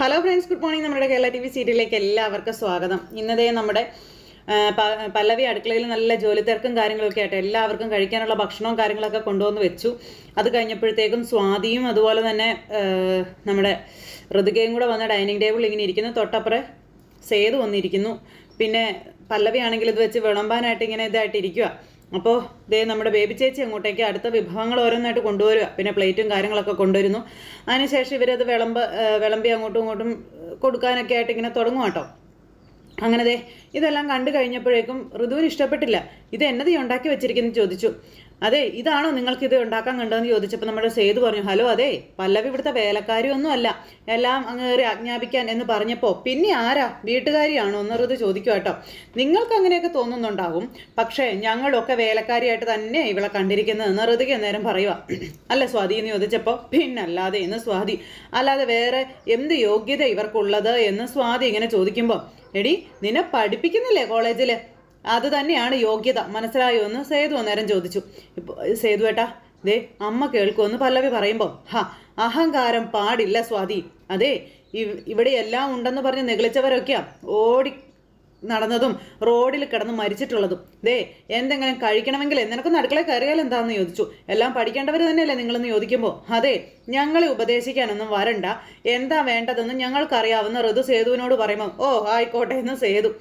Hello friends good morning നമ്മുടെ Kerala T V സീരിയലിലേക്ക് എല്ലാവർക്കും സ്വാഗതം. ഇന്നത്തെ നമ്മുടെ പല്ലവി അടുക്കളയിൽ നല്ല ജോലി തിരക്കും കാര്യങ്ങളൊക്കെ ആയിട്ട് എല്ലാവർക്കും കഴിക്കാനുള്ള ഭക്ഷണവും കാര്യങ്ങളൊക്കെ കൊണ്ടുവന്ന് വെച്ചു. അത് കഴിഞ്ഞപ്പോഴത്തേക്കും സ്വാതിയും അതുപോലെ തന്നെ നമ്മുടെ ഋതുകയും കൂടെ വന്ന ഡൈനിങ് ടേബിൾ ഇങ്ങനെ ഇരിക്കുന്നു. തൊട്ടപ്പുറം സേതു വന്നിരിക്കുന്നു. പിന്നെ പല്ലവി ആണെങ്കിൽ ഇത് വെച്ച് വിളമ്പാനായിട്ട് ഇങ്ങനെ ഇതായിട്ട് ഇരിക്കുക അപ്പോൾ ദേ നമ്മുടെ ബേബി ചേച്ചി അങ്ങോട്ടേക്ക് അടുത്ത വിഭവങ്ങൾ ഓരോന്നായിട്ട് കൊണ്ടുവരിക. പിന്നെ പ്ലേറ്റും കാര്യങ്ങളൊക്കെ കൊണ്ടുവരുന്നു. അതിനുശേഷം ഇവരത് വിളമ്പ് വിളമ്പി അങ്ങോട്ടും ഇങ്ങോട്ടും കൊടുക്കാനൊക്കെ ആയിട്ട് ഇങ്ങനെ തുടങ്ങും കേട്ടോ. അങ്ങനെ ദേ ഇതെല്ലാം കണ്ടു കഴിഞ്ഞപ്പോഴേക്കും ഋതുവിന് ഇഷ്ടപ്പെട്ടില്ല. ഇത് എന്നതീ ഉണ്ടാക്കി വെച്ചിരിക്കുന്നു ചോദിച്ചു. അതെ ഇതാണോ ഇത് ഉണ്ടാക്കാൻ കണ്ടതെന്ന് ചോദിച്ചപ്പോൾ നമ്മുടെ സേതു പറഞ്ഞു ഹലോ അതെ പല്ലവി ഇവിടുത്തെ വേലക്കാരി ഒന്നും അല്ല എല്ലാം അങ്ങേറി ആജ്ഞാപിക്കാൻ എന്ന് പറഞ്ഞപ്പോൾ പിന്നെ ആരാ? വീട്ടുകാരിയാണോ? എന്ന് ഋതു ചോദിക്കുക കേട്ടോ. നിങ്ങൾക്ക് അങ്ങനെയൊക്കെ തോന്നുന്നുണ്ടാകും പക്ഷേ ഞങ്ങളൊക്കെ വേലക്കാരിയായിട്ട് തന്നെ ഇവളെ കണ്ടിരിക്കുന്നതെന്ന് ഋതുക്ക് നേരം പറയുക അല്ല സ്വാതി എന്ന് ചോദിച്ചപ്പോൾ പിന്നല്ലാതെ എന്ന് സ്വാതി. അല്ലാതെ വേറെ എന്ത് യോഗ്യത ഇവർക്കുള്ളത്? എന്ന് സ്വാതി ഇങ്ങനെ ചോദിക്കുമ്പോൾ എടി നിന്നെ പഠിപ്പിക്കുന്നില്ലേ കോളേജിൽ അത് തന്നെയാണ് യോഗ്യത. മനസ്സിലായോ എന്ന് സേതു അന്നേരം ചോദിച്ചു. ഇപ്പോൾ സേതു ഏട്ടാ ദേ അമ്മ കേൾക്കുമെന്ന് പല്ലവി പറയുമ്പോൾ ഹാ അഹങ്കാരം പാടില്ല സ്വാതി. അതെ ഇവിടെ എല്ലാം ഉണ്ടെന്ന് പറഞ്ഞ് നെഗളിച്ചവരൊക്കെയാ ഓടി നടന്നതും റോഡിൽ കിടന്ന് മരിച്ചിട്ടുള്ളതും. ദേ എന്തെങ്കിലും കഴിക്കണമെങ്കിൽ നിനക്കൊന്ന് അടുക്കള കയറിയാൽ എന്താണെന്ന് ചോദിച്ചു. എല്ലാം പഠിക്കേണ്ടവർ തന്നെയല്ലേ നിങ്ങളെന്ന് ചോദിക്കുമ്പോൾ അതെ ഞങ്ങളെ ഉപദേശിക്കാനൊന്നും വരണ്ട. എന്താ വേണ്ടതെന്ന് ഞങ്ങൾക്കറിയാവുന്ന ഋതു സേതുവിനോട് പറയുമ്പോൾ ഓ ആയിക്കോട്ടെ എന്ന് സേതു.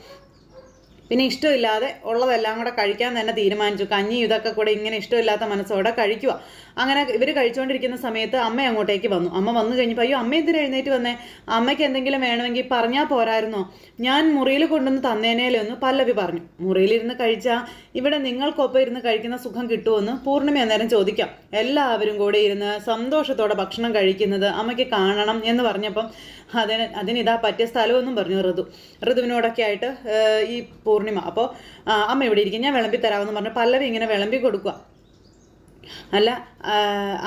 പിന്നെ ഇഷ്ടമില്ലാതെ ഉള്ളതെല്ലാം കൂടെ കഴിക്കാൻ തന്നെ തീരുമാനിച്ചു. കഞ്ഞി ഇതൊക്കെ കൂടെ ഇങ്ങനെ ഇഷ്ടമില്ലാത്ത മനസ്സോടെ കഴിക്കുക. അങ്ങനെ ഇവർ കഴിച്ചുകൊണ്ടിരിക്കുന്ന സമയത്ത് അമ്മ അങ്ങോട്ടേക്ക് വന്നു. അമ്മ വന്നു കഴിഞ്ഞപ്പോൾ അയ്യോ അമ്മ എന്തിനാ എഴുന്നേറ്റ് വന്നേ? അമ്മയ്ക്ക് എന്തെങ്കിലും വേണമെങ്കിൽ പറഞ്ഞാൽ പോരായിരുന്നോ? ഞാൻ മുറിയിൽ കൊണ്ടുവന്ന് തന്നേനേലേ ഒന്ന് പല്ലവി പറഞ്ഞു. മുറിയിലിരുന്ന് കഴിച്ചാൽ ഇവിടെ നിങ്ങൾക്കൊപ്പം ഇരുന്ന് കഴിക്കുന്ന സുഖം കിട്ടുമെന്ന് പൂർണിമ അന്നേരം ചോദിക്കാം. എല്ലാവരും കൂടെ ഇരുന്ന് സന്തോഷത്തോടെ ഭക്ഷണം കഴിക്കുന്നത് അമ്മയ്ക്ക് കാണണം എന്ന് പറഞ്ഞപ്പം അതിന് അതിനിതാ പറ്റിയ സ്ഥലമൊന്നും പറഞ്ഞു ഋതു. ഋതുവിനോടൊക്കെ ആയിട്ട് ഈ പൂർണിമ. അപ്പോൾ അമ്മ ഇവിടെ ഇരിക്കും. ഞാൻ വിളമ്പി തരാമെന്ന് പറഞ്ഞു. പല്ലവി ഇങ്ങനെ വിളമ്പി കൊടുക്കുക അല്ല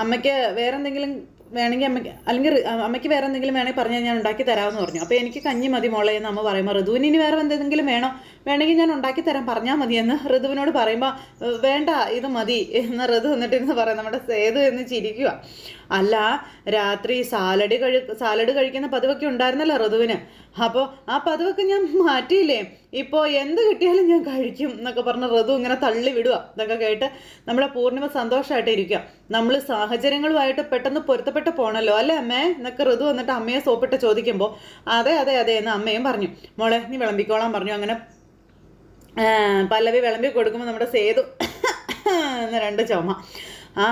അമ്മയ്ക്ക് വേറെ എന്തെങ്കിലും വേണമെങ്കിൽ അമ്മയ്ക്ക് അല്ലെങ്കിൽ അമ്മയ്ക്ക് വേറെ എന്തെങ്കിലും വേണമെങ്കിൽ പറഞ്ഞാൽ ഞാൻ ഉണ്ടാക്കി തരാമെന്ന് പറഞ്ഞു. അപ്പോൾ എനിക്ക് കഞ്ഞി മതി മോളെ എന്ന് അമ്മ പറയുമ്പോൾ ഋതുവിന് ഇനി വേറെ എന്തെങ്കിലും വേണോ? വേണമെങ്കിൽ ഞാൻ ഉണ്ടാക്കി തരാം പറഞ്ഞാൽ എന്ന് ഋതുവിനോട് പറയുമ്പോൾ വേണ്ട ഇത് മതി എന്ന് ഋതു എന്നിട്ട് എന്ന് പറയാം നമ്മുടെ സേതു എന്ന് ചിരിക്കുക. അല്ല രാത്രി സാലഡ് കഴി സാലഡ് കഴിക്കുന്ന പതിവൊക്കെ ഉണ്ടായിരുന്നല്ലോ ഋതുവിന്. അപ്പോൾ ആ പതിവൊക്കെ ഞാൻ മാറ്റിയില്ലേ? ഇപ്പോൾ എന്ത് കിട്ടിയാലും ഞാൻ കഴിക്കും എന്നൊക്കെ പറഞ്ഞ് ഋതു ഇങ്ങനെ തള്ളി വിടുക ഇതൊക്കെ കേട്ട് നമ്മളെ പൂർണിമ സന്തോഷമായിട്ട് ഇരിക്കുക നമ്മൾ സാഹചര്യങ്ങളുമായിട്ട് പെട്ടെന്ന് പൊരുത്തപ്പെട്ട് പോണല്ലോ അല്ലേ അമ്മേ? എന്നൊക്കെ ഋതു വന്നിട്ട് അമ്മയെ സോപ്പിട്ട് ചോദിക്കുമ്പോൾ അതെ അതെ അതെ എന്ന് അമ്മയും പറഞ്ഞു. മോളെ നീ വിളമ്പിക്കോളാൻ പറഞ്ഞു. അങ്ങനെ പല്ലവി വിളമ്പി കൊടുക്കുമ്പോൾ നമ്മുടെ സേതു എന്ന രണ്ട് ചുമ. ആ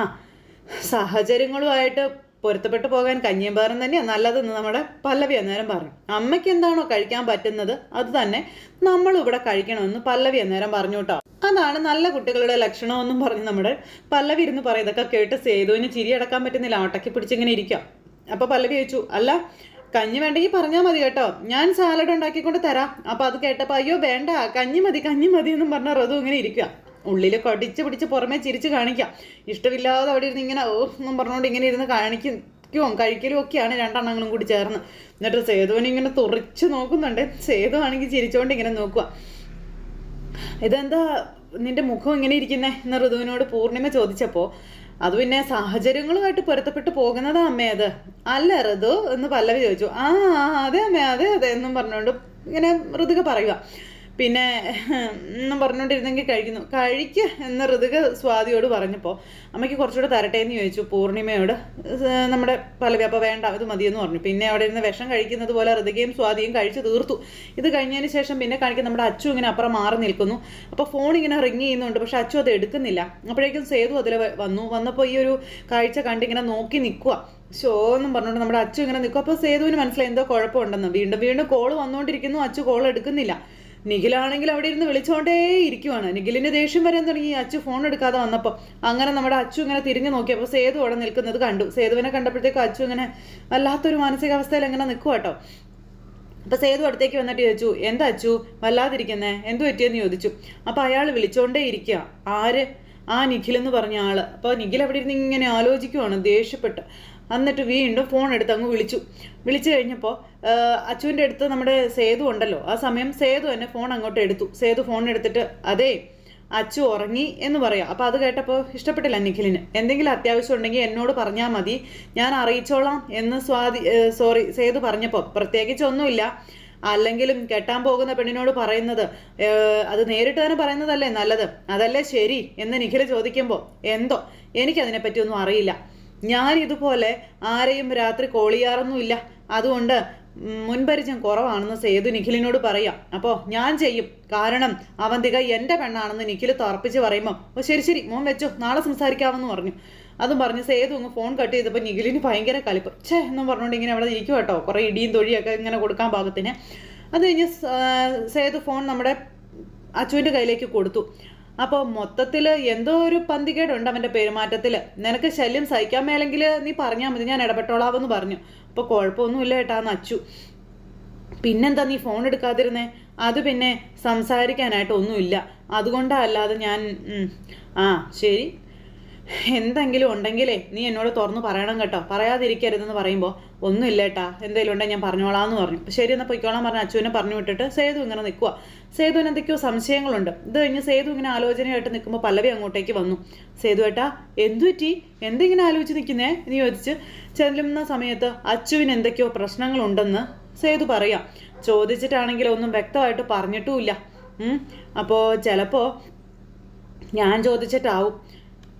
സാഹചര്യങ്ങളുമായിട്ട് പൊരുത്തപ്പെട്ടു പോകാൻ കഞ്ഞിയമ്പാറം തന്നെയാണ് നല്ലതെന്ന് നമ്മുടെ പല്ലവി അന്നേരം പറഞ്ഞു. അമ്മയ്ക്ക് എന്താണോ കഴിക്കാൻ പറ്റുന്നത് അത് തന്നെ നമ്മൾ ഇവിടെ കഴിക്കണമെന്ന് പല്ലവി അന്നേരം പറഞ്ഞു കേട്ടോ. അതാണ് നല്ല കുട്ടികളുടെ ലക്ഷണമെന്നും പറഞ്ഞ് നമ്മുടെ പല്ലവി ഇരുന്ന് പറയുന്നതൊക്കെ കേട്ട് സേതുവിന് ചിരി അടക്കാൻ പറ്റുന്നില്ല. ആട്ടയ്ക്ക് പിടിച്ചിങ്ങനെ ഇരിക്കാം അപ്പോൾ പല്ലവി ചോദിച്ചു അല്ല കഞ്ഞി വേണ്ടെങ്കിൽ പറഞ്ഞാൽ മതി കേട്ടോ. ഞാൻ സാലഡ് ഉണ്ടാക്കിക്കൊണ്ട് തരാം. അപ്പോൾ അത് കേട്ടപ്പോൾ അയ്യോ വേണ്ട. കഞ്ഞി മതി കഞ്ഞി മതി എന്നും പറഞ്ഞ റതു ഇങ്ങനെ ഇരിക്കുക. ഉള്ളിൽ കടിച്ച് പിടിച്ച് പുറമേ ചിരിച്ച് കാണിക്കാം. ഇഷ്ടമില്ലാതെ അവിടെ ഇരുന്ന് ഇങ്ങനെ ഓ എന്നും പറഞ്ഞുകൊണ്ട് ഇങ്ങനെ ഇരുന്ന് കാണിക്കും കഴിക്കലും ഒക്കെയാണ് രണ്ടെണ്ണങ്ങളും കൂടി ചേർന്ന്. എന്നിട്ട് സേതുവിനെ ഇങ്ങനെ തുറച്ച് നോക്കുന്നുണ്ട്. സേതു ആണെങ്കിൽ ചിരിച്ചുകൊണ്ട് ഇങ്ങനെ നോക്കുക ഇതെന്താ നിന്റെ മുഖം ഇങ്ങനെ ഇരിക്കുന്നേ? എന്ന് ഋതുവിനോട് പൂർണിമ ചോദിച്ചപ്പോൾ അത് പിന്നെ സാഹചര്യങ്ങളുമായിട്ട് പൊരുത്തപ്പെട്ട് പോകുന്നതാ അമ്മേ അത്. അല്ല ഋതു എന്ന് പല്ലവി ചോദിച്ചു. ആ അതെ അമ്മേ അതെ അതെ എന്നും പറഞ്ഞുകൊണ്ട് ഇങ്ങനെ ഋതുക പറയുക പിന്നെ എന്നും പറഞ്ഞുകൊണ്ടിരുന്നെങ്കിൽ കഴിക്കുന്നു. കഴിക്ക എന്ന് ഋതുക സ്വാതിയോട് പറഞ്ഞപ്പോൾ അമ്മയ്ക്ക് കുറച്ചുകൂടെ തരട്ടെ എന്ന് ചോദിച്ചു. പൂർണിമയോട് നമ്മുടെ പലവി അപ്പോൾ വേണ്ട ഇത് മതിയെന്ന് പറഞ്ഞു. പിന്നെ അവിടെ ഇരുന്ന് വിഷം കഴിക്കുന്നത് പോലെ ഋതുകയും സ്വാതിയും കഴിച്ചു തീർത്തു. ഇത് കഴിഞ്ഞതിന് ശേഷം പിന്നെ കാണിക്കുന്ന നമ്മുടെ അച്ചു ഇങ്ങനെ അപ്പുറം മാറി നിൽക്കുന്നു. അപ്പോൾ ഫോൺ ഇങ്ങനെ റിങ് ചെയ്യുന്നുണ്ട്. പക്ഷെ അച്ചു അത് എടുക്കുന്നില്ല. അപ്പോഴേക്കും സേതു അതിൽ വന്നു. വന്നപ്പോൾ ഈ ഒരു കാഴ്ച കണ്ടിങ്ങനെ നോക്കി നിൽക്കുക ഷോ എന്നും പറഞ്ഞുകൊണ്ട് നമ്മുടെ അച്ചു ഇങ്ങനെ നിൽക്കും അപ്പോൾ സേതുവിന് മനസ്സിലായി എന്തോ കുഴപ്പമുണ്ടെന്ന്. വീണ്ടും വീണ്ടും കോൾ വന്നുകൊണ്ടിരിക്കുന്നു അച്ചു കോൾ എടുക്കുന്നില്ല. നിഖിലാണെങ്കിൽ അവിടെ ഇരുന്ന് വിളിച്ചുകൊണ്ടേ ഇരിക്കുവാണ്. നിഖിലിന് ദേഷ്യം വരാൻ തുടങ്ങി. അച്ചു ഫോൺ എടുക്കാതെ വന്നപ്പോൾ അങ്ങനെ നമ്മുടെ അച്ചു ഇങ്ങനെ തിരിഞ്ഞു നോക്കിയപ്പോൾ സേതു അവിടെ നിൽക്കുന്നത് കണ്ടു. സേതുവിനെ കണ്ടപ്പോഴത്തേക്കും അച്ചു ഇങ്ങനെ വല്ലാത്തൊരു മാനസികാവസ്ഥയിൽ അങ്ങനെ നിൽക്കുക കേട്ടോ അപ്പൊ സേതു അടുത്തേക്ക് വന്നിട്ട് ചോദിച്ചു എന്താ അച്ചു? വല്ലാതിരിക്കുന്നേ? എന്തു പറ്റിയെന്ന് ചോദിച്ചു. അപ്പോൾ അയാൾ വിളിച്ചോണ്ടേ ഇരിക്കുക ആര്? ആ നിഖിൽ എന്ന് പറഞ്ഞ ആൾ. അപ്പോൾ നിഖിൽ അവിടെ ഇരുന്ന് ഇങ്ങനെ ആലോചിക്കുവാണ്. ദേഷ്യപ്പെട്ട്. എന്നിട്ട് വീണ്ടും ഫോൺ എടുത്ത് അങ്ങ് വിളിച്ചു. വിളിച്ചു കഴിഞ്ഞപ്പോൾ അച്ചുവിന്റെ അടുത്ത് നമ്മുടെ സേതു ഉണ്ടല്ലോ. ആ സമയം സേതു തന്നെ ഫോൺ അങ്ങോട്ട് എടുത്തു. സേതു ഫോൺ എടുത്തിട്ട് അതേ അച്ചു ഉറങ്ങി എന്ന് പറയാം. അപ്പോൾ അത് കേട്ടപ്പോൾ ഇഷ്ടപ്പെട്ടില്ല നിഖിലിന്. എന്തെങ്കിലും അത്യാവശ്യം ഉണ്ടെങ്കിൽ എന്നോട് പറഞ്ഞാൽ മതി. ഞാൻ അറിയിച്ചോളാം എന്ന് സ്വാതി സോറി സേതു പറഞ്ഞപ്പോൾ പ്രത്യേകിച്ച് ഒന്നുമില്ല. അല്ലെങ്കിലും കെട്ടാൻ പോകുന്ന പെണ്ണിനോട് പറയുന്നത് അത് നേരിട്ട് തന്നെ പറയുന്നതല്ലേ നല്ലത്? അതല്ലേ ശരി എന്ന് നിഖിൽ ചോദിക്കുമ്പോൾ എന്തോ? എനിക്കതിനെപ്പറ്റി ഒന്നും അറിയില്ല. ഞാൻ ഇതുപോലെ ആരെയും രാത്രി കോൾ ചെയ്യാറൊന്നുമില്ല അതുകൊണ്ട് മുൻപരിചയം കുറവാണെന്ന് സേതു നിഖിലിനോട് പറയാം. അപ്പോൾ ഞാൻ ചെയ്യും. കാരണം അവന്തിക എന്റെ പെണ്ണാണെന്ന് നിഖിൽ തർപ്പിച്ച് പറയുമ്പോൾ ഓ ശരി ശരി മോൻ വെച്ചോ നാളെ സംസാരിക്കാമെന്ന് പറഞ്ഞു. അതും പറഞ്ഞ് സേതു അങ്ങ് ഫോൺ കട്ട് ചെയ്തപ്പോൾ നിഖിലിന് ഭയങ്കര കലിപ്പ്. ഛേ എന്നും പറഞ്ഞുകൊണ്ട് ഇങ്ങനെ അവിടെ ഇരിക്കും കേട്ടോ കുറേ ഇടിയും തൊഴിയൊക്കെ ഇങ്ങനെ കൊടുക്കാൻ പാകത്തിന് അത് കഴിഞ്ഞ് സേതു ഫോൺ നമ്മുടെ അച്ചുവിന്റെ കയ്യിലേക്ക് കൊടുത്തു. അപ്പോൾ മൊത്തത്തിൽ എന്തോ ഒരു പന്തികേടുണ്ട് അവന്റെ പെരുമാറ്റത്തിൽ നിനക്ക് ശല്യം സഹിക്കാൻ മേലെങ്കിൽ നീ പറഞ്ഞാൽ മതി ഞാൻ ഇടപെട്ടോളാവെന്ന് പറഞ്ഞു. അപ്പോൾ കുഴപ്പമൊന്നുമില്ല ഏട്ടാ അച്ചു. പിന്നെന്താ നീ ഫോൺ എടുക്കാതിരുന്നേ? അത് പിന്നെ സംസാരിക്കാനായിട്ട് ഒന്നുമില്ല. അതുകൊണ്ടല്ലാതെ ഞാൻ ആ ശരി. എന്തെങ്കിലും ഉണ്ടെങ്കിലേ നീ എന്നോട് തുറന്നു പറയണം കേട്ടോ. പറയാതിരിക്കരുതെന്ന് പറയുമ്പോൾ ഒന്നുമില്ല ഏട്ടാ എന്തെങ്കിലും ഉണ്ടെങ്കിൽ ഞാൻ പറഞ്ഞോളാം എന്ന് പറഞ്ഞു ശരി എന്നാൽ പൊയ്ക്കോളാം പറഞ്ഞ അച്ഛനെ പറഞ്ഞു വിട്ടിട്ട് സേതു ഇങ്ങനെ നിൽക്കുക സേതുവിന് എന്തൊക്കെയോ സംശയങ്ങളുണ്ട്. ഇത് കഴിഞ്ഞ് സേതു ഇങ്ങനെ ആലോചനയായിട്ട് നിൽക്കുമ്പോൾ പല്ലവി അങ്ങോട്ടേക്ക് വന്നു. സേതു ഏട്ടാ എന്തു പറ്റി? എന്തിങ്ങനെ ആലോചിച്ച് നിൽക്കുന്നേ എന്ന് ചോദിച്ച് ചെല്ലുന്ന സമയത്ത് അച്ചുവിന് എന്തൊക്കെയോ പ്രശ്നങ്ങളുണ്ടെന്ന് സേതു പറയാം. ചോദിച്ചിട്ടാണെങ്കിൽ ഒന്നും വ്യക്തമായിട്ട് പറഞ്ഞിട്ടുമില്ല. അപ്പോൾ ചിലപ്പോൾ ഞാൻ ചോദിച്ചിട്ടാവും.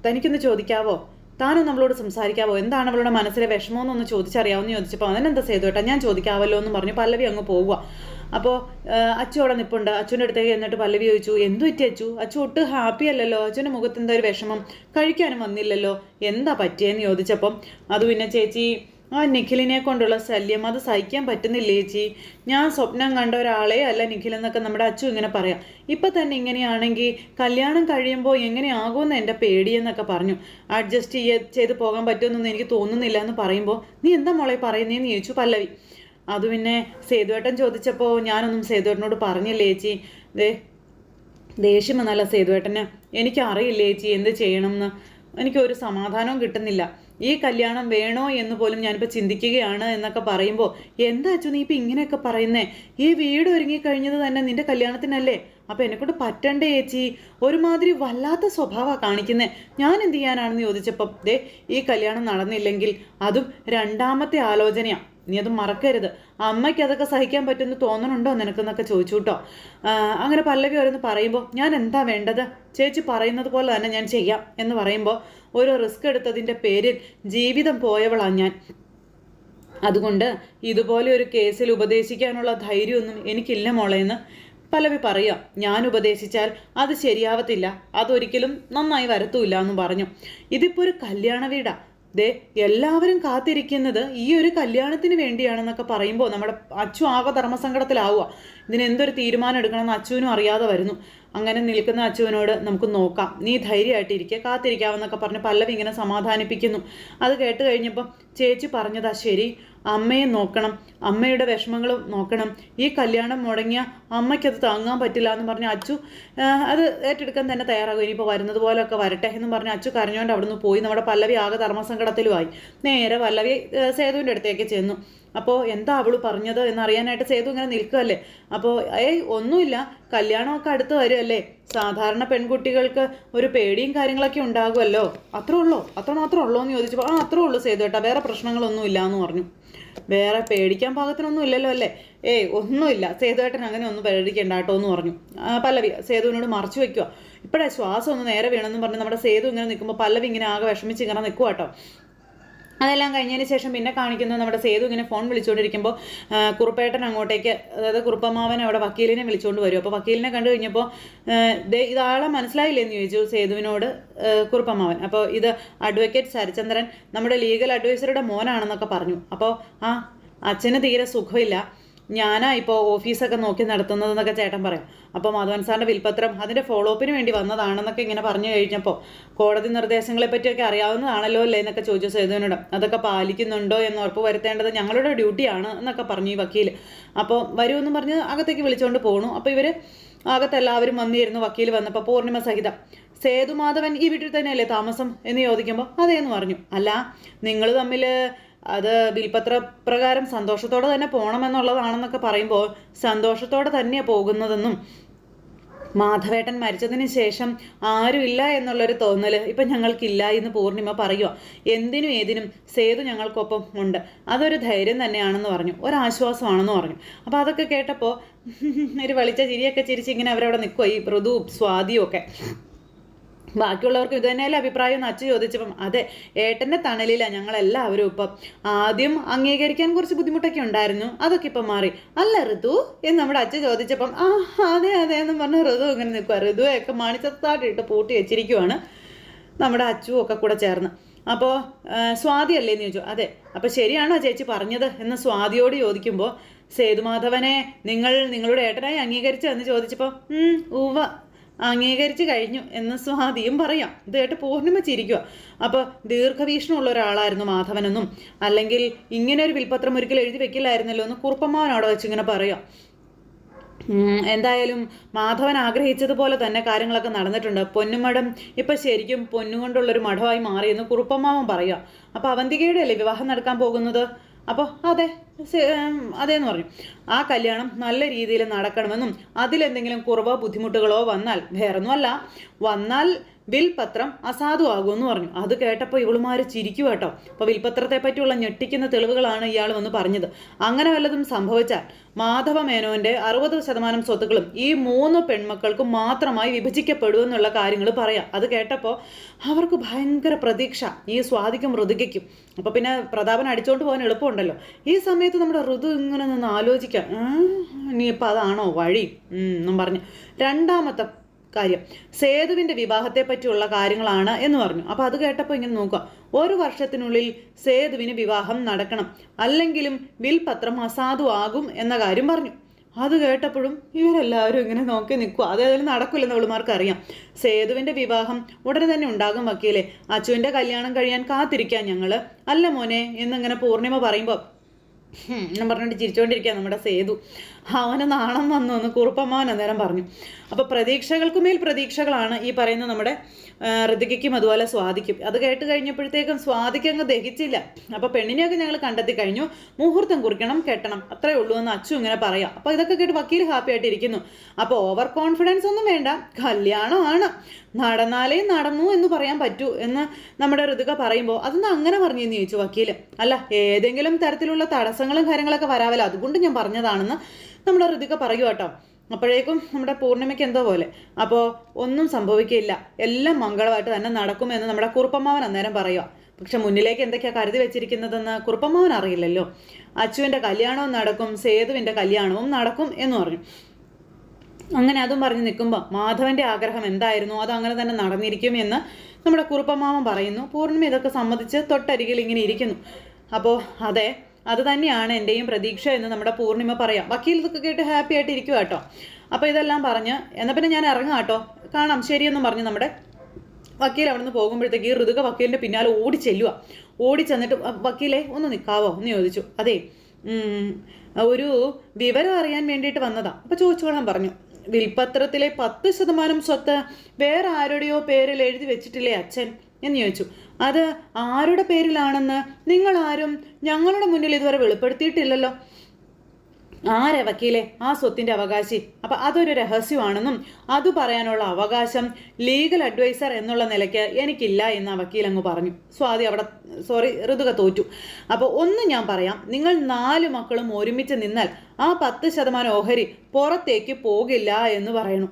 തനിക്കൊന്ന് ചോദിക്കാവോ? താനും നമ്മളോട് സംസാരിക്കാവോ? എന്താണ് അവളുടെ മനസ്സിലെ വിഷമമെന്നൊന്ന് ചോദിച്ചറിയാവുന്ന ചോദിച്ചപ്പോൾ അവനെന്താ സേതു കേട്ടോ? ഞാൻ ചോദിക്കാവല്ലോ എന്ന് പറഞ്ഞ് പല്ലവി അങ്ങ് പോവുക അപ്പോൾ അച്ചു അവിടെ നിൽപ്പുണ്ട് അച്ഛന്റെ അടുത്തേക്ക് എന്നിട്ട് പല്ലവി ചോദിച്ചു എന്തു പറ്റി അച്ചു? അച്ചു ഒട്ടും ഹാപ്പി അല്ലല്ലോ? അച്ഛന്റെ മുഖത്ത് എന്താ ഒരു വിഷമം? കഴിക്കാനും വന്നില്ലല്ലോ? എന്താ പറ്റിയെന്ന് ചോദിച്ചപ്പം അത് പിന്നെ ചേച്ചി ആ നിഖിലിനെ കൊണ്ടുള്ള ശല്യം അത് സഹിക്കാൻ പറ്റുന്നില്ല ചേച്ചി. ഞാൻ സ്വപ്നം കണ്ട ഒരാളെ അല്ല നിഖിൽ എന്നൊക്കെ നമ്മുടെ അച്ചു ഇങ്ങനെ പറയാം. ഇപ്പം തന്നെ ഇങ്ങനെയാണെങ്കിൽ കല്യാണം കഴിയുമ്പോൾ എങ്ങനെയാകുമെന്ന് എന്റെ പേടിയെന്നൊക്കെ പറഞ്ഞു. അഡ്ജസ്റ്റ് ചെയ്യ ചെയ്ത് പോകാൻ പറ്റുമെന്നൊന്നും എനിക്ക് തോന്നുന്നില്ല എന്ന് പറയുമ്പോൾ നീ എന്താ മോളെ പറയുന്നതെന്ന് ചോദിച്ചു പല്ലവി. അത് പിന്നെ സേതുവേട്ടൻ ചോദിച്ചപ്പോൾ ഞാനൊന്നും സേതുവേട്ടനോട് പറഞ്ഞില്ല ചേച്ചി? ദേ ദേഷ്യം വന്നല്ല സേതുവേട്ടന്. എനിക്കറിയില്ല ചേച്ചി എന്ത് ചെയ്യണമെന്ന്. എനിക്കൊരു സമാധാനവും കിട്ടുന്നില്ല. ഈ കല്യാണം വേണോ എന്ന് പോലും ഞാനിപ്പോൾ ചിന്തിക്കുകയാണ് എന്നൊക്കെ പറയുമ്പോൾ എന്താ അച്ഛൻ നീ ഇപ്പം ഇങ്ങനെയൊക്കെ പറയുന്നേ? ഈ വീട് ഒരുങ്ങി കഴിഞ്ഞത് തന്നെ നിന്റെ കല്യാണത്തിനല്ലേ? അപ്പം എന്നെക്കൊണ്ട് പറ്റണ്ടേ ചേച്ചി? ഒരുമാതിരി വല്ലാത്ത സ്വഭാവമാണ് കാണിക്കുന്നത് ഞാൻ എന്ത് ചെയ്യാനാണെന്ന് ചോദിച്ചപ്പോൾ ദേ ഈ കല്യാണം നടന്നില്ലെങ്കിൽ അതും രണ്ടാമത്തെ ആലോചനയാണ് നീ അത് മറക്കരുത്. അമ്മയ്ക്ക് അതൊക്കെ സഹിക്കാൻ പറ്റുമെന്ന് തോന്നണുണ്ടോ നിനക്കെന്നൊക്കെ ചോദിച്ചു കേട്ടോ അങ്ങനെ പല്ലവി ഓരോന്ന് പറയുമ്പോൾ ഞാൻ എന്താ വേണ്ടത്? ചേച്ചി പറയുന്നത് പോലെ തന്നെ ഞാൻ ചെയ്യാം. എന്ന് പറയുമ്പോൾ ഒരു റിസ്ക് എടുത്തതിന്റെ പേരിൽ ജീവിതം പോയവളാണ് ഞാൻ. അതുകൊണ്ട് ഇതുപോലെ ഒരു കേസിൽ ഉപദേശിക്കാനുള്ള ധൈര്യമൊന്നും എനിക്കില്ല മോളേന്ന് പലവി പറയാം ഞാൻ ഉപദേശിച്ചാൽ അത് ശരിയാവത്തില്ല. അതൊരിക്കലും നന്നായി വരത്തൂല്ല എന്ന് പറഞ്ഞു. ഇതിപ്പോൾ ഒരു കല്യാണ വീടാ. ദേ എല്ലാവരും കാത്തിരിക്കുന്നത് ഈ ഒരു കല്യാണത്തിന് വേണ്ടിയാണെന്നൊക്കെ പറയുമ്പോൾ നമ്മുടെ അച്ചു ആകെ ധർമ്മസങ്കടത്തിലാവുക ഇതിന് എന്തൊരു തീരുമാനം എടുക്കണമെന്ന് അച്ചുവിനും അറിയാതെ വരുന്നു. അങ്ങനെ നിൽക്കുന്ന അച്ചുവിനോട് നമുക്ക് നോക്കാം. നീ ധൈര്യമായിട്ടിരിക്കുക കാത്തിരിക്കാമെന്നൊക്കെ പറഞ്ഞ് പല്ലവി ഇങ്ങനെ സമാധാനിപ്പിക്കുന്നു. അത് കേട്ട് കഴിഞ്ഞപ്പോൾ ചേച്ചി പറഞ്ഞതാ ശരി അമ്മയെ നോക്കണം അമ്മയുടെ വിഷമങ്ങൾ നോക്കണം. ഈ കല്യാണം മുടങ്ങിയ അമ്മയ്ക്കത് താങ്ങാൻ പറ്റില്ല എന്ന് പറഞ്ഞ് അച്ചു അത് ഏറ്റെടുക്കാൻ തന്നെ തയ്യാറാകും. ഇനിയിപ്പോൾ വരുന്നത് പോലെയൊക്കെ വരട്ടെ എന്ന് പറഞ്ഞ് അച്ചു കരഞ്ഞുകൊണ്ട് അവിടുന്ന് പോയി. നമ്മുടെ പല്ലവി ആകെ ധർമ്മസങ്കടത്തിലുമായി. നേരെ പല്ലവി സേതുവിന്റെ അടുത്തേക്ക് ചെന്നു. അപ്പോൾ എന്താ അവൾ പറഞ്ഞത് എന്നറിയാനായിട്ട് സേതു ഇങ്ങനെ നിൽക്കുകയല്ലേ? അപ്പോൾ ഏയ് ഒന്നുമില്ല. കല്യാണമൊക്കെ അടുത്ത് വരുമല്ലേ സാധാരണ പെൺകുട്ടികൾക്ക് ഒരു പേടിയും കാര്യങ്ങളൊക്കെ ഉണ്ടാകുമല്ലോ. അത്രേ ഉള്ളോ? അത്ര മാത്രമേ ഉള്ളൂ എന്ന് ചോദിച്ചപ്പോൾ ആ അത്രേ ഉള്ളൂ സേതു കേട്ടോ വേറെ പ്രശ്നങ്ങളൊന്നും ഇല്ല എന്ന് പറഞ്ഞു. വേറെ പേടിക്കാൻ പാകത്തിനൊന്നും ഇല്ലല്ലോ അല്ലേ? ഏയ് ഒന്നുമില്ല. സേതുവേട്ടൻ അങ്ങനെ ഒന്നും പേടിക്കണ്ട കേട്ടോ എന്ന് പറഞ്ഞു. പല്ലവി സേതുവിനോട് മറച്ചു വെക്കുക ഇപ്പോഴേ ശ്വാസം ഒന്ന് നേരെ വീണെന്ന് പറഞ്ഞ് നമ്മുടെ സേതു ഇങ്ങനെ നിൽക്കുമ്പോൾ പല്ലവി ഇങ്ങനെ ആകെ വിഷമിച്ച് ഇങ്ങനെ നിൽക്കുക കേട്ടോ. അതെല്ലാം കഴിഞ്ഞതിന് ശേഷം പിന്നെ കാണിക്കുന്നത് നമ്മുടെ സേതു ഇങ്ങനെ ഫോൺ വിളിച്ചുകൊണ്ടിരിക്കുമ്പോൾ കുറുപ്പേട്ടൻ അങ്ങോട്ടേക്ക് അതായത് കുറുപ്പമാവൻ അവിടെ വക്കീലിനെ വിളിച്ചുകൊണ്ട് വരും. അപ്പോൾ വക്കീലിനെ കണ്ടു കഴിഞ്ഞപ്പോൾ ഇതാളെ മനസ്സിലായില്ലേ എന്ന് ചോദിച്ചു സേതുവിനോട് കുറുപ്പമാവൻ. അപ്പോൾ ഇത് അഡ്വക്കേറ്റ് ശരചന്ദ്രൻ നമ്മുടെ ലീഗൽ അഡ്വൈസറുടെ മോനാണെന്നൊക്കെ പറഞ്ഞു. അപ്പോൾ ആ അച്ഛന് തീരെ സുഖമില്ല. ഞാനാ ഇപ്പോൾ ഓഫീസൊക്കെ നോക്കി നടത്തുന്നതെന്നൊക്കെ ചേട്ടൻ പറയും. അപ്പോൾ മാധവൻ സാറിന്റെ വിൽപ്പത്രം അതിന്റെ ഫോളോ അപ്പിന് വേണ്ടി വന്നതാണെന്നൊക്കെ ഇങ്ങനെ പറഞ്ഞു കഴിഞ്ഞപ്പോൾ കോടതി നിർദ്ദേശങ്ങളെ പറ്റിയൊക്കെ അറിയാവുന്നതാണല്ലോ അല്ലേ എന്നൊക്കെ ചോദിച്ചു സേതുവിനോട്. അതൊക്കെ പാലിക്കുന്നുണ്ടോ എന്ന് ഉറപ്പ് വരുത്തേണ്ടത് ഞങ്ങളുടെ ഡ്യൂട്ടിയാണ് എന്നൊക്കെ പറഞ്ഞു ഈ വക്കീൽ അപ്പോൾ വരുമെന്ന് പറഞ്ഞ് അകത്തേക്ക് വിളിച്ചുകൊണ്ട് പോകണു അപ്പോൾ ഇവർ അകത്ത് എല്ലാവരും വന്നിരുന്നു വക്കീൽ വന്നപ്പോൾ പൂർണിമ സഹിതം. സേതുമാധവൻ ഈ വീട്ടിൽ തന്നെയല്ലേ താമസം എന്ന് ചോദിക്കുമ്പോൾ അതേന്ന് പറഞ്ഞു. അല്ല നിങ്ങൾ തമ്മിൽ അത് ബിൽപത്ര പ്രകാരം സന്തോഷത്തോടെ തന്നെ പോകണമെന്നുള്ളതാണെന്നൊക്കെ പറയുമ്പോൾ സന്തോഷത്തോടെ തന്നെയാണ് പോകുന്നതെന്നും മാധവേട്ടൻ മരിച്ചതിന് ശേഷം ആരുമില്ല എന്നുള്ളൊരു തോന്നൽ ഇപ്പം ഞങ്ങൾക്കില്ല എന്ന് പൂർണിമ പറയുക എന്തിനും ഏതിനും സേതു ഞങ്ങൾക്കൊപ്പം ഉണ്ട്. അതൊരു ധൈര്യം തന്നെയാണെന്ന് പറഞ്ഞു. ഒരാശ്വാസമാണെന്ന് പറഞ്ഞു. അപ്പോൾ അതൊക്കെ കേട്ടപ്പോൾ ഒരു വെളിച്ച ചിരിയൊക്കെ ചിരിച്ച് ഇങ്ങനെ അവരവിടെ നിൽക്കുക ഈ മൃദുവും സ്വാതിയും ഒക്കെ ബാക്കിയുള്ളവർക്ക് ഇത് തന്നെയല്ലേ അഭിപ്രായം എന്ന് അച്ഛ ചോദിച്ചപ്പം അതെ ഏട്ടന്റെ തണലിലാണ് ഞങ്ങളെല്ലാവരും ഇപ്പം. ആദ്യം അംഗീകരിക്കാൻ കുറച്ച് ബുദ്ധിമുട്ടൊക്കെ ഉണ്ടായിരുന്നു അതൊക്കെ ഇപ്പം മാറി. അല്ല ഋതു എന്ന് നമ്മുടെ അച്ഛൻ ചോദിച്ചപ്പം ആ അതെ അതെ എന്ന് പറഞ്ഞ ഋതു ഇങ്ങനെ നിൽക്കുക ഋതുവൊക്കെ മാണിച്ചത്താട്ടിട്ട് പൂട്ടി വെച്ചിരിക്കുവാണ് നമ്മുടെ അച്ചുവും ഒക്കെ കൂടെ ചേർന്ന്. അപ്പോൾ സ്വാതി അല്ലേ എന്ന് ചോദിച്ചു. അതെ അപ്പോൾ ശരിയാണോ ചേച്ചി പറഞ്ഞത്? എന്ന് സ്വാതിയോട് ചോദിക്കുമ്പോൾ സേതുമാധവനെ നിങ്ങൾ നിങ്ങളുടെ ഏട്ടനായി അംഗീകരിച്ചോ എന്ന് ചോദിച്ചപ്പോൾ ഉവ്വ. അംഗീകരിച്ചു കഴിഞ്ഞു എന്ന് സ്വാതിയും പറയാം. ഇത് കേട്ട് പൂർണിമ ചിരിക്കുക അപ്പോൾ ദീർഘവീക്ഷണമുള്ള ഒരാളായിരുന്നു മാധവനെന്നും അല്ലെങ്കിൽ ഇങ്ങനെ ഒരു വിൽപത്രം ഒരിക്കലും എഴുതി വെക്കില്ലായിരുന്നല്ലോ എന്ന് കുറുപ്പമ്മാവനോട് വെച്ച് ഇങ്ങനെ പറയാം. എന്തായാലും മാധവൻ ആഗ്രഹിച്ചതുപോലെ തന്നെ കാര്യങ്ങളൊക്കെ നടന്നിട്ടുണ്ട്. പൊന്നുമടം ഇപ്പം ശരിക്കും പൊന്നുകൊണ്ടുള്ളൊരു മഠമായി മാറിയെന്ന് കുറുപ്പമ്മാവൻ പറയുക അപ്പോൾ അവന്തികയുടെ അല്ലേ വിവാഹം നടക്കാൻ പോകുന്നത്? അപ്പോൾ അതെ അതേന്ന് പറഞ്ഞു. ആ കല്യാണം നല്ല രീതിയിൽ നടക്കണമെന്നും അതിലെന്തെങ്കിലും കുറവോ ബുദ്ധിമുട്ടുകളോ വന്നാൽ വേറൊന്നുമല്ല. വന്നാൽ വിൽപത്രം അസാധുവാകുമെന്ന് പറഞ്ഞു. അത് കേട്ടപ്പോൾ ഇവളുമാർ ചിരിക്കും കേട്ടോ. അപ്പോൾ വിൽപത്രത്തെ പറ്റിയുള്ള ഞെട്ടിക്കുന്ന തെളിവുകളാണ് ഇയാൾ വന്ന് പറഞ്ഞത്. അങ്ങനെ വല്ലതും സംഭവിച്ചാൽ മാധവ മേനോന്റെ അറുപത് ശതമാനം സ്വത്തുക്കളും ഈ മൂന്ന് പെൺമക്കൾക്കും മാത്രമായി വിഭജിക്കപ്പെടും എന്നുള്ള കാര്യങ്ങൾ പറയാം. അത് കേട്ടപ്പോൾ അവർക്ക് ഭയങ്കര പ്രതീക്ഷ. ഈ സ്വാധിക്കും ഋതുകയ്ക്കും. അപ്പോൾ പിന്നെ പ്രതാപൻ അടിച്ചുകൊണ്ട് പോകാൻ എളുപ്പമുണ്ടല്ലോ. ഈ സമയത്ത് നമ്മുടെ ഋതു ഇങ്ങനെ നിന്ന് ആലോചിക്കാം. ഇനിയിപ്പോൾ അതാണോ വഴി? എന്നും പറഞ്ഞു. രണ്ടാമത്തെ കാര്യം. സേതുവിന്റെ വിവാഹത്തെ പറ്റിയുള്ള കാര്യങ്ങളാണ് എന്ന് പറഞ്ഞു. അപ്പോൾ അത് കേട്ടപ്പോൾ ഇങ്ങനെ നോക്കുക. ഒരു വർഷത്തിനുള്ളിൽ സേതുവിന് വിവാഹം നടക്കണം. അല്ലെങ്കിലും വിൽപത്രം അസാധുവാകും എന്ന കാര്യം പറഞ്ഞു. അത് കേട്ടപ്പോഴും ഇവരെല്ലാവരും ഇങ്ങനെ നോക്കി നിൽക്കുക. അതേതായാലും നടക്കില്ലെന്ന് അവളുമാർക്ക് അറിയാം സേതുവിന്റെ വിവാഹം ഉടനെ തന്നെ ഉണ്ടാകും വക്കീലെ. അച്ചുവിന്റെ കല്യാണം കഴിയാൻ കാത്തിരിക്കാൻ ഞങ്ങൾ അല്ല മോനെ എന്നിങ്ങനെ പൂർണിമ പറയുമ്പോൾ എന്നും പറഞ്ഞിട്ട് ചിരിച്ചുകൊണ്ടിരിക്കുക നമ്മുടെ സേതു. അവന് നാണം വന്നു എന്ന് കുറുപ്പമ്മാവൻ അന്നേരം പറഞ്ഞു. അപ്പോൾ പ്രതീക്ഷകൾക്കുമേൽ പ്രതീക്ഷകളാണ് ഈ പറയുന്ന നമ്മുടെ ഋതികയ്ക്കും അതുപോലെ സ്വാദിക്കും അത് കേട്ട് കഴിഞ്ഞപ്പോഴത്തേക്കും സ്വാദിക്ക് അങ്ങ് ദഹിച്ചില്ല. അപ്പോൾ പെണ്ണിനെയൊക്കെ ഞങ്ങൾ കണ്ടെത്തി കഴിഞ്ഞു. മുഹൂർത്തം കുറിക്കണം കെട്ടണം. അത്രേ ഉള്ളൂ എന്ന് അച്ചു ഇങ്ങനെ പറയാം. അപ്പോൾ ഇതൊക്കെ കേട്ട് വക്കീൽ ഹാപ്പി ആയിട്ടിരിക്കുന്നു. അപ്പോൾ ഓവർ കോൺഫിഡൻസ് ഒന്നും വേണ്ട. കല്യാണമാണ് നടന്നാലേ നടന്നു എന്ന് പറയാൻ പറ്റൂ എന്ന് നമ്മുടെ ഋതുക പറയുമ്പോൾ അതൊന്നും അങ്ങനെ പറഞ്ഞെന്ന് ചോദിച്ചു വക്കീൽ അല്ല ഏതെങ്കിലും തരത്തിലുള്ള തടസ്സങ്ങളും കാര്യങ്ങളൊക്കെ വരാവല്ലോ. അതുകൊണ്ട് ഞാൻ പറഞ്ഞതാണെന്ന് നമ്മുടെ ഋതിക പറയൂ കേട്ടോ. അപ്പോഴേക്കും നമ്മുടെ പൂർണിമയ്ക്ക് എന്തോ പോലെ. അപ്പോൾ ഒന്നും സംഭവിക്കില്ല. എല്ലാം മംഗളമായിട്ട് തന്നെ നടക്കുമെന്ന് നമ്മുടെ കുറുപ്പമ്മാവൻ അന്നേരം പറയുക പക്ഷെ മുന്നിലേക്ക് എന്തൊക്കെയാണ് കരുതി വെച്ചിരിക്കുന്നതെന്ന് കുറുപ്പമ്മാവൻ അറിയില്ലല്ലോ. അച്ചുവിന്റെ കല്യാണവും നടക്കും സേതുവിന്റെ കല്യാണവും നടക്കും എന്ന് പറഞ്ഞു. അങ്ങനെ അതും പറഞ്ഞ് നിൽക്കുമ്പോൾ മാധവന്റെ ആഗ്രഹം എന്തായിരുന്നു? അത് അങ്ങനെ തന്നെ നടന്നിരിക്കും എന്ന് നമ്മുടെ കുറുപ്പമ്മാവൻ പറയുന്നു. പൂർണിമ ഇതൊക്കെ സമ്മതിച്ച് തൊട്ടരികിൽ ഇങ്ങനെ ഇരിക്കുന്നു. അപ്പോൾ അതെ അത് തന്നെയാണ് എന്റെയും പ്രതീക്ഷ എന്ന് നമ്മുടെ പൂർണിമ പറയാം. വക്കീൽ ഇതൊക്കെ കേട്ട് ഹാപ്പി ആയിട്ട് ഇരിക്കുക കേട്ടോ അപ്പോൾ ഇതെല്ലാം പറഞ്ഞ് എന്നാൽ പിന്നെ ഞാൻ ഇറങ്ങാം കേട്ടോ കാണാം ശരിയെന്നും പറഞ്ഞ് നമ്മുടെ വക്കീൽ അവിടെ നിന്ന് പോകുമ്പോഴത്തേക്ക് ഈ ഋതുക വക്കീലിന്റെ പിന്നാലെ ഓടി ചെല്ലുക ഓടി ചെന്നിട്ട് വക്കീലെ ഒന്ന് നിൽക്കാവോ എന്ന് ചോദിച്ചു. അതെ. ഒരു വിവരം അറിയാൻ വേണ്ടിയിട്ട് വന്നതാണ് അപ്പോൾ ചോദിച്ചോളാം പറഞ്ഞു. വിൽപത്രത്തിലെ പത്ത് ശതമാനം സ്വത്ത് വേറെ ആരുടെയോ പേരിൽ എഴുതി വെച്ചിട്ടില്ലേ അച്ഛൻ? എന്ന് ചോദിച്ചു. അത് ആരുടെ പേരിലാണെന്ന് നിങ്ങൾ ആരും ഞങ്ങളുടെ മുന്നിൽ ഇതുവരെ വെളിപ്പെടുത്തിയിട്ടില്ലല്ലോ. ആരെ വക്കീലെ? ആ സ്വത്തിന്റെ അവകാശി. അപ്പൊ അതൊരു രഹസ്യമാണെന്നും അത് പറയാനുള്ള അവകാശം ലീഗൽ അഡ്വൈസർ എന്നുള്ള നിലയ്ക്ക് എനിക്കില്ല എന്ന് ആ വക്കീൽ അങ്ങ് പറഞ്ഞു. സ്വാതി അവിടെ സോറി ഋതുക തോറ്റു. അപ്പോൾ ഒന്ന് ഞാൻ പറയാം നിങ്ങൾ നാല് മക്കളും ഒരുമിച്ച് നിന്നാൽ ആ പത്ത് ശതമാനം ഓഹരി പുറത്തേക്ക് പോകില്ല എന്ന് പറയണു.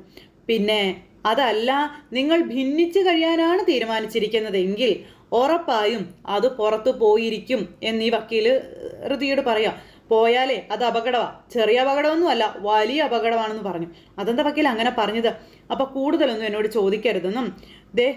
പിന്നെ അതല്ല നിങ്ങൾ ഭിന്നിച്ച് കഴിയാനാണ് തീരുമാനിച്ചിരിക്കുന്നതെങ്കിൽ ഉറപ്പായും അത് പുറത്തു പോയിരിക്കും എന്നീ വക്കീൽ ഋതിയോട് പറയാം. പോയാലേ അത് അപകടമാ ചെറിയ അപകടമൊന്നുമല്ല വലിയ അപകടമാണെന്ന് പറഞ്ഞു. അതെന്താ വക്കീൽ അങ്ങനെ പറഞ്ഞത്? അപ്പൊ കൂടുതലൊന്നും എന്നോട് ചോദിക്കരുതെന്നും. ദേ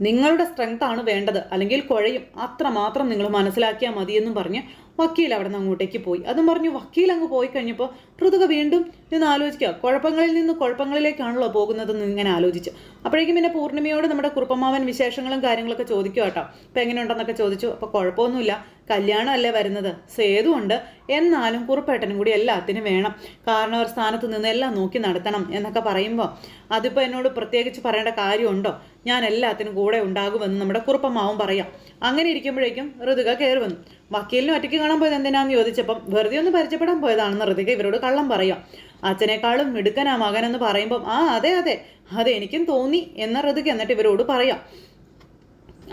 നിങ്ങളുടെ സ്ട്രെങ്ത് ആണ് വേണ്ടത്. അല്ലെങ്കിൽ കുഴയും. അത്രമാത്രം നിങ്ങൾ മനസ്സിലാക്കിയാൽ മതിയെന്നും പറഞ്ഞ് വക്കീൽ അവിടെ നിന്ന് അങ്ങോട്ടേക്ക് പോയി. അതും പറഞ്ഞു വക്കീൽ അങ്ങ് പോയി കഴിഞ്ഞപ്പോൾ ഋതുക വീണ്ടും നിന്ന് ആലോചിക്കുക. കുഴപ്പങ്ങളിൽ നിന്ന് കുഴപ്പങ്ങളിലേക്കാണല്ലോ പോകുന്നതെന്ന് ഇങ്ങനെ ആലോചിച്ചു. അപ്പോഴേക്കും പിന്നെ പൂർണിമയോട് നമ്മുടെ കുറുപ്പമാവൻ വിശേഷങ്ങളും കാര്യങ്ങളൊക്കെ ചോദിക്കുക കേട്ടോ ഇപ്പം എങ്ങനെയുണ്ടെന്നൊക്കെ ചോദിച്ചു. അപ്പോൾ കുഴപ്പമൊന്നുമില്ല. കല്യാണമല്ലേ വരുന്നത്? സേതുണ്ട് എന്നാലും കുറുപ്പേട്ടനും കൂടി എല്ലാത്തിനും വേണം. കാരണം അവർ സ്ഥാനത്ത് നിന്ന് എല്ലാം നോക്കി നടത്തണം എന്നൊക്കെ പറയുമ്പോൾ അതിപ്പോൾ എന്നോട് പ്രത്യേകിച്ച് പറയേണ്ട കാര്യമുണ്ടോ? ഞാൻ എല്ലാത്തിനും കൂടെ ഉണ്ടാകുമെന്ന് നമ്മുടെ കുറുപ്പമാവും പറയാം. അങ്ങനെ ഇരിക്കുമ്പോഴേക്കും ഋതുക കയറി വന്നു. വക്കീലിനെ ഒറ്റയ്ക്ക് കാണാൻ പോയത് എന്തിനാന്ന് ചോദിച്ചപ്പം വെറുതെ ഒന്ന് പരിചയപ്പെടാൻ പോയതാണെന്ന് ഋതിക ഇവരോട് കള്ളം പറയാം. അച്ഛനേക്കാളും മിടുക്കനാ മകനെന്ന് പറയുമ്പം ആ അതെ അതെ. അതെനിക്കും തോന്നി എന്ന ഋതുക എന്നിട്ട് ഇവരോട് പറയാം.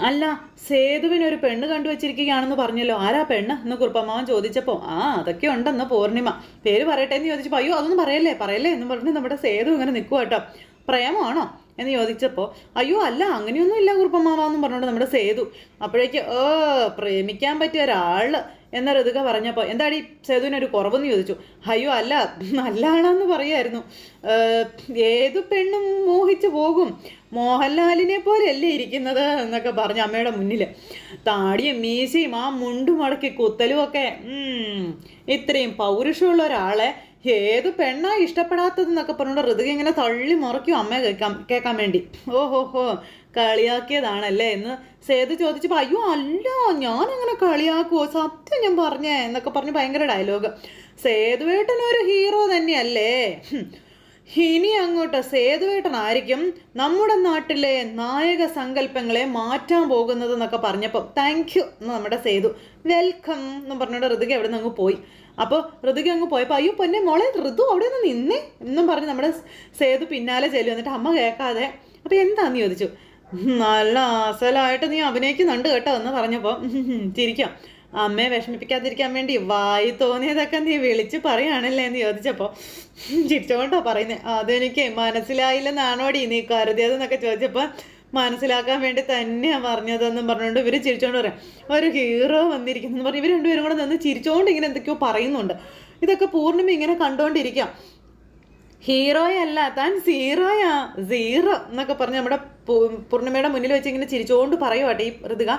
അല്ല സേതുവിന് ഒരു പെണ്ണ് കണ്ടുവച്ചിരിക്കുകയാണെന്ന് പറഞ്ഞല്ലോ. ആരാ പെണ്ണ്? എന്ന് കുറുപ്പമ്മാവൻ ചോദിച്ചപ്പോൾ ആ അതൊക്കെ ഉണ്ടെന്ന് പൂർണിമ. പേര് പറയട്ടെ എന്ന് ചോദിച്ചപ്പോൾ അയ്യോ അതൊന്നും പറയല്ലേ പറയല്ലേ എന്ന് പറഞ്ഞ് നമ്മുടെ സേതു ഇങ്ങനെ നിൽക്കുക കേട്ടോ. പ്രേമമാണോ? എന്ന് ചോദിച്ചപ്പോൾ അയ്യോ അല്ല അങ്ങനെയൊന്നും ഇല്ല കുറുപ്പമ്മാവെന്നും പറഞ്ഞോണ്ട് നമ്മുടെ സേതു അപ്പോഴേക്ക് ഓ പ്രേമിക്കാൻ പറ്റിയ ഒരാൾ എന്ന ഋതുക പറഞ്ഞപ്പോൾ എന്താടി സേതുവിനൊരു കുറവെന്ന് ചോദിച്ചു? അയ്യോ അല്ല നല്ലാണെന്ന് പറയായിരുന്നു. ഏതു പെണ്ണും മോഹിച്ചു പോകും. മോഹൻലാലിനെ പോലെയല്ലേ ഇരിക്കുന്നത് എന്നൊക്കെ പറഞ്ഞു അമ്മയുടെ മുന്നിൽ താടിയും മീശയും ആ മുണ്ടും മടക്കി കുത്തലും ഒക്കെ ഇത്രയും പൗരുഷമുള്ള ഒരാളെ ഏത് പെണ്ണാ ഇഷ്ടപ്പെടാത്തതെന്നൊക്കെ പറഞ്ഞുകൊണ്ട് ഋതുക ഇങ്ങനെ തള്ളി മുറയ്ക്കും അമ്മയെ കേൾക്കാൻ കേൾക്കാൻ വേണ്ടി. ഓഹോഹോ കളിയാക്കിയതാണല്ലേ എന്ന് സേതു ചോദിച്ചപ്പോൾ അയ്യോ അല്ല ഞാൻ അങ്ങനെ കളിയാക്കുവോ? സത്യം ഞാൻ പറഞ്ഞേ എന്നൊക്കെ പറഞ്ഞ് ഭയങ്കര ഡയലോഗ് സേതുവേട്ടൻ ഒരു ഹീറോ തന്നെയല്ലേ. ഇനി അങ്ങോട്ട് സേതുവേട്ടനായിരിക്കും നമ്മുടെ നാട്ടിലെ നായക സങ്കല്പങ്ങളെ മാറ്റാൻ പോകുന്നത് എന്നൊക്കെ പറഞ്ഞപ്പോൾ താങ്ക് യു എന്ന് നമ്മുടെ സേതു വെൽക്കം എന്ന് പറഞ്ഞിട്ട് ഋതുക അവിടെ നിന്ന് അങ്ങ് പോയി. അപ്പോൾ ഋതുക അങ്ങ് പോയപ്പോൾ അയ്യോ പൊന്നെ മോളെ ഋതു അവിടെ നിന്ന് നിന്നേ എന്നും പറഞ്ഞ് നമ്മുടെ സേതു പിന്നാലെ ചെല്ലു എന്നിട്ട് അമ്മ കേൾക്കാതെ അപ്പോൾ എന്താന്ന് ചോദിച്ചു? നല്ല അസലായിട്ട് നീ അഭിനയിക്കുന്നുണ്ട് കേട്ടോ എന്ന് പറഞ്ഞപ്പോൾ ചിരിക്കാം. അമ്മയെ വിഷമിപ്പിക്കാതിരിക്കാൻ വേണ്ടി വായി തോന്നിയതൊക്കെ നീ വിളിച്ച് പറയാണല്ലേ എന്ന് ചോദിച്ചപ്പോൾ ചിരിച്ചുകൊണ്ടാണ് പറയുന്നത് അതെനിക്ക് മനസ്സിലായില്ലെന്നാണോടി നീ കരുതിയതെന്നൊക്കെ ചോദിച്ചപ്പോൾ മനസ്സിലാക്കാൻ വേണ്ടി തന്നെയാണ് പറഞ്ഞതെന്നും പറഞ്ഞുകൊണ്ട് ഇവർ ചിരിച്ചോണ്ട് പറയാം. ഒരു ഹീറോ വന്നിരിക്കുന്നു പറഞ്ഞു ഇവർ രണ്ടുപേരും കൂടെ നിന്ന് ചിരിച്ചോണ്ട് ഇങ്ങനെ എന്തൊക്കെയോ പറയുന്നുണ്ട്. ഇതൊക്കെ പൂർണിമ ഇങ്ങനെ കണ്ടുകൊണ്ടിരിക്കാം ഹീറോയല്ല താൻ സീറോയാ. സീറോ എന്നൊക്കെ പറഞ്ഞ് നമ്മുടെ പൂർണിമയുടെ മുന്നിൽ വെച്ച് ഇങ്ങനെ ചിരിച്ചുകൊണ്ട് പറയുവാട്ടെ ഈ ഋതിക.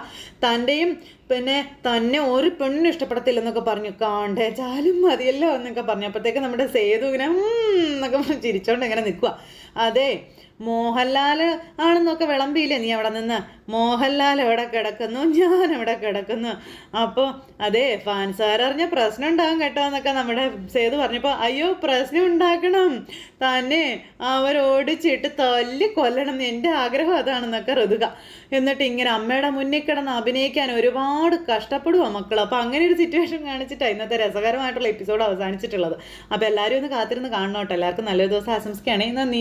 തന്റെയും പിന്നെ തന്നെ ഒരു പെണ്ണിനും ഇഷ്ടപ്പെടത്തില്ലെന്നൊക്കെ പറഞ്ഞു. കാണ്ടേച്ചാലും മതിയല്ലോ എന്നൊക്കെ പറഞ്ഞു. അപ്പോഴത്തേക്ക് നമ്മുടെ സേതു ഇങ്ങനെ എന്നൊക്കെ ചിരിച്ചോണ്ട് ഇങ്ങനെ നിൽക്കുക അതെ മോഹൻലാൽ ആണെന്നൊക്കെ വിളമ്പിയില്ലേ നീ അവിടെ നിന്ന്? മോഹൻലാൽ എവിടെ കിടക്കുന്നു? ഞാൻ എവിടെ കിടക്കുന്നു? അപ്പോൾ അതെ ഫാൻസാരറിഞ്ഞ പ്രശ്നം ഉണ്ടാകും കേട്ടോ എന്നൊക്കെ നമ്മുടെ സേതു പറഞ്ഞപ്പോൾ അയ്യോ പ്രശ്നം ഉണ്ടാക്കണം. തന്നെ അവരോടിച്ചിട്ട് തല്ലി കൊല്ലണം. എന്റെ ആഗ്രഹം അതാണെന്നൊക്കെ ഋതുക. എന്നിട്ട് ഇങ്ങനെ അമ്മയുടെ മുന്നിൽ കിടന്ന് അഭിനയിക്കാൻ ഒരുപാട് കഷ്ടപ്പെടുക മക്കൾ അപ്പോൾ അങ്ങനെ ഒരു സിറ്റുവേഷൻ കാണിച്ചിട്ടാണ് ഇന്നത്തെ രസകരമായിട്ടുള്ള എപ്പിസോഡ് അവസാനിച്ചിട്ടുള്ളത്. അപ്പോൾ എല്ലാവരും ഒന്ന് കാത്തിരുന്ന് കാണണം കേട്ടോ എല്ലാവർക്കും നല്ലൊരു ദിവസം ആശംസിക്കുകയാണെങ്കിൽ നന്ദി